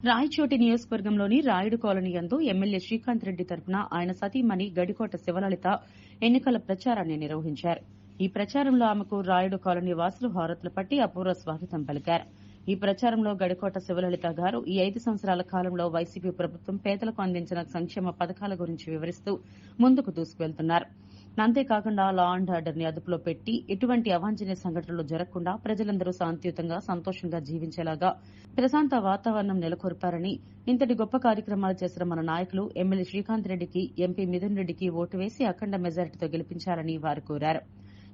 రాయచోటి నియోజకవర్గంలోని రాయుడు కాలనీ యందు ఎమ్మెల్యే శ్రీకాంత్ రెడ్డి తరపున ఆయన సతీమణి గడికోట శివలలిత ఎన్నికల ప్రచారాన్ని నిర్వహించారు. ఈ ప్రచారంలో ఆమెకు రాయుడు కాలనీ వాసులు హారతులు పట్టి అపూర్వ స్వాగతం పలికారు. ఈ ప్రచారంలో గడికోట శివలలిత గారు ఈ ఐదు సంవత్సరాల కాలంలో వైసీపీ ప్రభుత్వం పేదలకు అందించిన సంక్షేమ పథకాల గురించి వివరిస్తూ ముందుకు దూసుకువెళ్తున్నారు. అంతేకాకుండా లా అండ్ ఆర్డర్ని అదుపులో పెట్టి ఎటువంటి అవాంఛనీయ సంఘటనలు జరగకుండా ప్రజలందరూ శాంతియుతంగా సంతోషంగా జీవించేలాగా ప్రశాంత వాతావరణం నెలకొల్పారని ఇంతటి గొప్ప కార్యక్రమాలు చేసిన మన నాయకులు ఎమ్మెల్యే శ్రీకాంత్ రెడ్డికి ఎంపీ మిథున్ రెడ్డికి ఓటు వేసి అఖండ మెజారిటీతో గెలిపించాలని వారు కోరారు.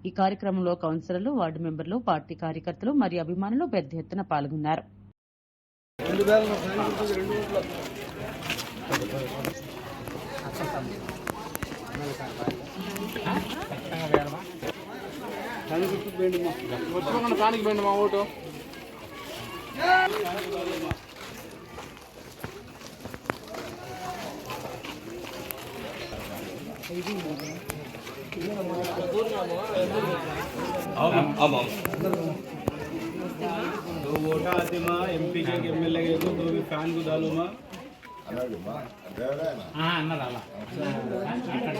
ఈ కార్యక్రమంలో కౌన్సిలర్లు వార్డు మెంబర్లు పార్టీ కార్యకర్తలు మరియు అభిమానులు పెద్ద ఎత్తున పాల్గొన్నారు. వచ్చుకోకుండా కానికి పోయింది మా ఓటు दो वोटा आते माँ एम पी के एम एल ए को दो भी फैन को डालो माँ అన్నారు అలా అక్కడ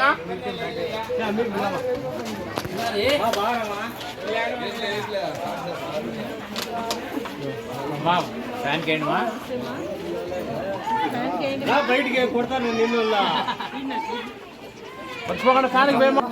కా. ఫ్యాన్ కేండి మా. బయటికి కొడతాను నిన్ను మర్చిపోకుండా కానికి పోయమా